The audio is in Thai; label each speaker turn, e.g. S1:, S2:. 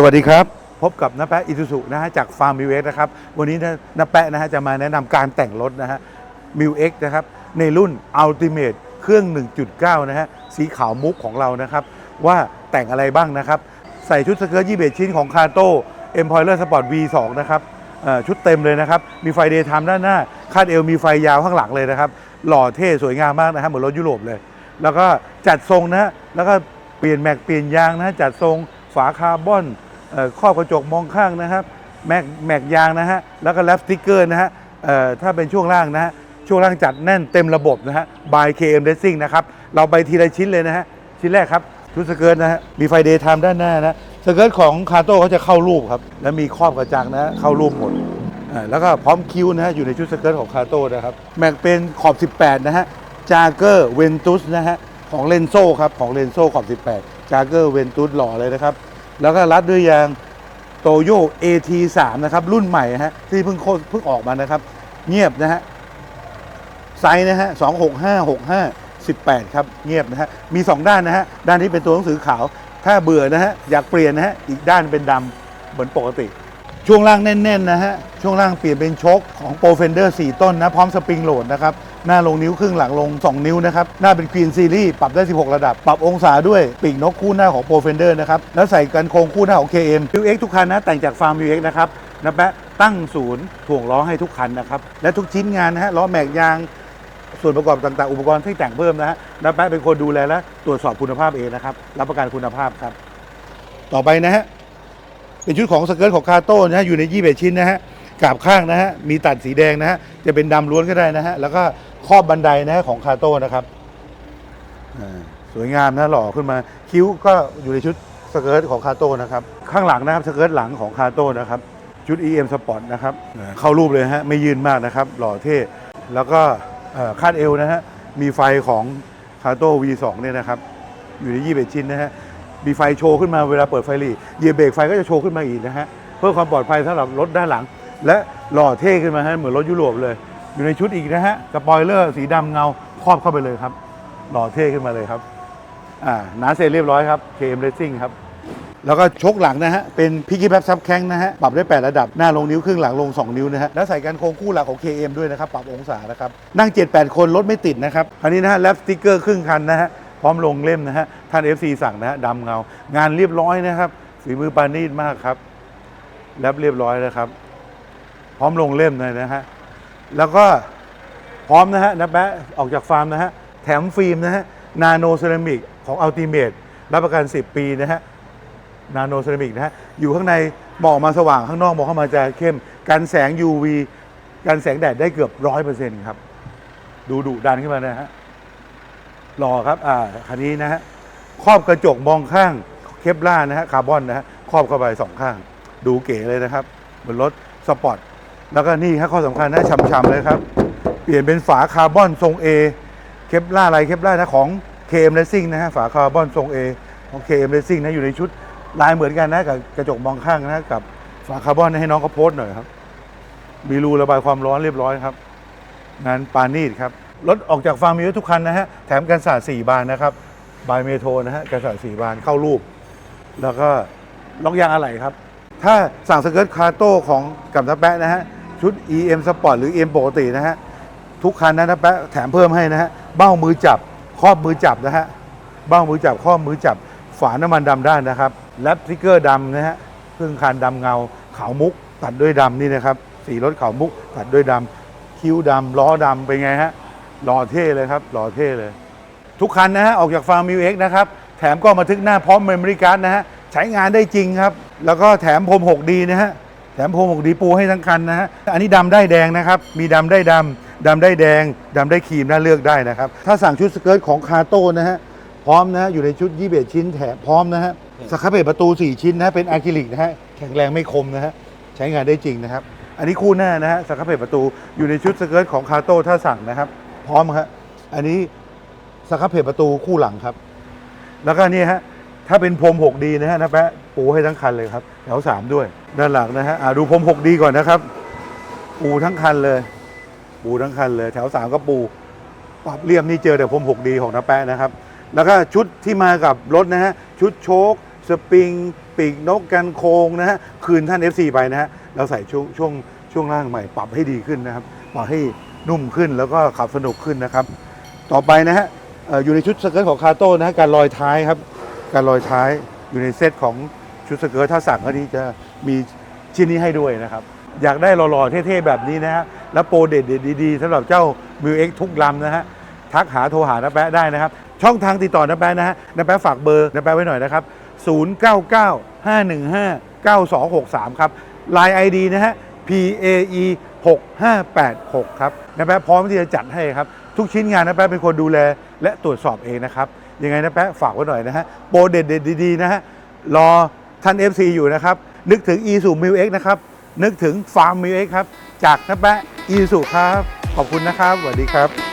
S1: สวัสดีครับ พบกับน้าแปะอิซูซุนะฮะจากฟาร์มมิวเอ็กนะครับ วันนี้น้าแปะนะฮะจะมาแนะนำการแต่งรถนะฮะมิวเอ็กนะครับ ในรุ่น Ultimate เครื่อง 1.9 นะฮะ สีขาวมุกของเรานะครับ ว่าแต่งอะไรบ้างนะครับ ใส่ชุดสเกิร์ต21ชิ้นของคาโต้ Employer Sport V2 นะครับเอ่อชุดเต็มเลยนะครับ มีไฟเดย์ไทม์ด้านหน้า คาดเอวมีไฟยาวข้างหลังเลยนะครับ หล่อเท่สวยงามมากนะฮะเหมือนรถยุโรปเลย แล้วก็จัดทรงนะฮะแล้วก็เปลี่ยนแม็กเปลี่ยนยางนะฮะจัดทรงฝาคาร์บอน ครอบกระจกมองข้างนะครับแม็กแม็กยางนะฮะแล้วก็แรปสติกเกอร์นะฮะถ้าเป็นช่วงล่างนะฮะช่วงล่างจัดแน่นเต็มระบบนะฮะ by KM Racing นะครับเราไปทีละชิ้นเลยนะฮะชิ้นแรกครับชุดสเกิร์ตนะฮะมีไฟเดย์ไทม์ด้านหน้านะสเกิร์ตของคาโต้เขาจะเข้ารูปครับแล้วมีครอบกระจังนะเข้ารูปหมดแล้วก็พร้อมคิ้วนะฮะอยู่ในชุดสเกิร์ตของคาโต้นะครับแม็กเป็นขอบ 18 นะฮะจาเกอร์เวนตุสนะฮะของเลนโซครับของเลนโซขอบ 18จาเกอร์เวนตุสหล่อเลยนะครับ แล้วก็รัดด้วยยางโตโย AT3 นะครับ รุ่นใหม่ฮะที่เพิ่งโคเพิ่งออกมานะครับ เงียบนะฮะไซส์นะฮะ265 65 18ครับ เงียบนะฮะมี2ด้านนะฮะด้านที่เป็นตัวหนังสือขาว ถ้าเบื่อนะฮะอยากเปลี่ยนนะฮะอีกด้านเป็นดำเหมือนปกติ ช่วงล่างแน่นๆนะฮะ ช่วงล่างเปลี่ยนเป็นโชคของโปรเฟนเดอร์4ต้นนะ พร้อมสปริงโหลดนะครับ หน้าลงนิ้วครึ่งหลังลง 2 นิ้วนะครับ หน้าเป็นควีนซีรีส์ปรับได้ 16 ระดับ ปรับองศาด้วยปีกนกคู่หน้าของโปรเฟนเดอร์นะครับ แล้วใส่กันโครงคู่หน้าของ KM UX ทุกคันนะแต่งจากฟาร์ม UX นะครับนะแปะตั้งศูนย์ถ่วงล้อให้ทุกคันนะครับและทุกชิ้นงานนะฮะล้อแม็กยางส่วนประกอบต่างๆ อุปกรณ์ที่แต่งเพิ่มนะฮะน้าแป๊ะเป็นคนดูแลและตรวจสอบคุณภาพเองนะครับรับประกันคุณภาพครับ ต่อไปนะฮะ เป็นชุดของสเกิร์ตของคาโต้นะฮะอยู่ในยี่สิบชิ้นนะฮะกาบข้างนะฮะมีตัดสีแดงนะฮะจะเป็นดำล้วนก็ได้นะฮะแล้วก็ครอบบันไดนะฮะของคาโต้นะครับสวยงามนะหล่อขึ้นมาคิ้วก็อยู่ในชุดสเกิร์ตของคาโต้นะครับข้างหลังนะครับสเกิร์ตหลังของคาโต้นะครับชุด EM Sport นะครับเข้ารูปเลยฮะไม่ยืนมากนะครับ หล่อเท่แล้วก็คาดเอวนะฮะมีไฟของคาโต้ V2 เนี่ยนะครับอยู่ใน21ชิ้นนะฮะ มีไฟโชว์ขึ้นมาเวลาเปิดไฟหลีเหยียบเบรกไฟก็จะโชว์ขึ้นมาอีกนะฮะเพื่อความปลอดภัยสำหรับรถด้านหลัง และหล่อเท่ขึ้นมาฮะเหมือนรถยุโรปเลย อยู่ในชุดอีกนะฮะสปอยเลอร์สีดำเงาครอบเข้าไปเลยครับ หล่อเท่ขึ้นมาเลยครับอ่าหนาเสร็จเรียบร้อยครับ KM Racing ครับแล้วก็ชกหลังนะฮะ เป็นพิกกี้แบ็กซับแข้งนะฮะ ปรับได้ 8 ระดับ หน้าลงนิ้วครึ่งหลังลง 2 นิ้วนะฮะ แล้วใส่กันโครงคู่หลังของ KM ด้วยนะครับ ปรับองศานะครับ นั่ง 7-8 คนรถไม่ติดนะครับอันนี้นะฮะแลปสติ๊กเกอร์ครึ่งคันนะฮะ พร้อมลงเล่มนะฮะ ท่าน FC สั่งนะฮะดำเงา งานเรียบร้อยนะครับฝีมือปานีตมากครับแลปเรียบร้อยนะครับ พร้อมลงเล่มเลยนะฮะ แล้วก็พร้อมนะฮะนะแปะออกจากฟาร์มนะฮะ แถมฟิล์มนะฮะ นาโนเซรามิกของอัลติเมทรับประกัน 10 ปีนะฮะ นาโนเซรามิกนะฮะ อยู่ข้างในมองมาสว่างข้างนอกมองเข้ามาจะเข้ม กันแสง UV กันแสงแดดได้เกือบร้อยเปอร์เซ็นต์ครับ ดูดุดันขึ้นมานะฮะ หล่อครับอ่าคันนี้นะฮะครอบกระจกมองข้างเคปล่านะฮะคาร์บอนนะฮะครอบเข้าไปสองข้าง ดูเก๋เลยนะครับเหมือนรถสปอร์ตแล้วก็นี่ฮะข้อสำคัญนะช่ำๆเลยครับ เปลี่ยนเป็นฝาคาร์บอนทรง A เคปล่าอะไรเคปล่านะของ KM Racing นะฮะฝาคาร์บอนทรง A ของ KM Racing นะอยู่ในชุดลายเหมือนกันนะกับกระจกมองข้างนะกับฝาคาร์บอนให้น้องเขาโพสหน่อยครับ มีรูระบายความร้อนเรียบร้อยครับ งานปานีดครับ รถออกจากฟาร์มมีไว้ทุกคันนะฮะ แถมกันศาสตร์4บานนะครับ บายเมโทรนะฮะกันศาสตร์4บานเข้ารูป แล้วก็ล็อกยางอะไหล่ครับ ถ้าสั่งสเกิร์ตคาโต้ของกับนับแปะนะฮะ ชุด EM Sport หรือ EM ปกตินะฮะ ทุกคันนะนับแปะแถมเพิ่มให้นะฮะ เบ้ามือจับครอบมือจับนะฮะ เบ้ามือจับครอบมือจับ ฝาน้ำมันดำด้านนะครับแลปสติกเกอร์ดำนะฮะเครื่องคันดำเงาขาวมุก ตัดด้วยดำนี่นะครับสีรถขาวมุกตัดด้วยดำคิ้วดำล้อดำเป็นไงฮะ หล่อเท่เลยครับหล่อเท่เลย ทุกคันนะฮะออกจากฟาร์มมิวเอ็กนะครับ แถมก็มาทึกหน้าพร้อมเมมโมรี่การ์ดนะฮะใช้งานได้จริงครับ แล้วก็แถมพรม 6D นะฮะแถมพรม 6D ปูให้ทั้งคันนะฮะอันนี้ดำได้แดงนะครับ มีดำได้ดำดำได้แดงดำได้ครีมน่าเลือกได้นะครับ ถ้าสั่งชุดสเกิร์ตของคาโต้นะฮะพร้อมนะฮะอยู่ในชุด21ชิ้นแถมพร้อมนะฮะสครับเบรประตู 4 ชิ้นนะฮะเป็นอะคริลิกนะฮะแข็งแรงไม่คมนะฮะใช้งานได้จริงนะครับ อันนี้คู่หน้านะฮะสครับเบรประตูอยู่ในชุดสเกิร์ตของคาโต้ถ้าสั่งนะครับ พร้อมครับอันนี้สครับเพจประตูคู่หลังครับ แล้วก็นี่ฮะถ้าเป็นพรม 6D นะฮะนะแปะปูให้ทั้งคันเลยครับแถว3ด้วย ด้านหลังนะฮะดูพรม 6D ก่อนนะครับ ปูทั้งคันเลย ปูทั้งคันเลย แถว3ก็ปู ปรับเรียบนี่เจอแต่พรม 6D ของน้าแปะนะครับ แล้วก็ชุดที่มากับรถนะฮะชุดโชคสปริงปีกนกกันโคงนะฮะคืนท่าน FC ไปนะฮะเราใส่ช่วงช่วงช่วงล่างใหม่ ปรับให้ดีขึ้นนะครับปรับให้ นุ่มขึ้นแล้วก็ขับสนุกขึ้นนะครับ ต่อไปนะฮะอยู่ในชุดสเกิร์ตของคาโต้นะฮะการลอยท้ายครับ การลอยท้ายอยู่ในเซตของชุดสเกิร์ตถ้าสั่งก็นี้จะมีชิ้นนี้ให้ด้วยนะครับ อยากได้หล่อๆเท่ๆแบบนี้นะฮะแล้วโปรเด็ดๆดีๆสำหรับเจ้า m ิวเอ็กทุกลำนะฮะทักหาโทรหาน้าแป๊ะได้นะครับ ช่องทางติดต่อน้าแป๊ะนะฮะน้าแป๊ะฝากเบอร์น้าแป๊ะไว้หน่อยนะครับ 0995159263 ครับ Line ID นะฮะ PAE 6586 ครับน้าแป๊ะพร้อมที่จะจัดให้ครับ ทุกชิ้นงานน้าแป๊ะเป็นคนดูแลและตรวจสอบเองนะครับ ยังไงน้าแป๊ะฝากไว้หน่อยนะฮะ โปรเด็ดๆดีๆนะฮะ รอท่าน FC อยู่นะครับ นึกถึง e s u m i l x นะครับ นึกถึง Farm m i l x ครับ จากน้าแป๊ะ e s u ครับ ขอบคุณนะครับ สวัสดีครับ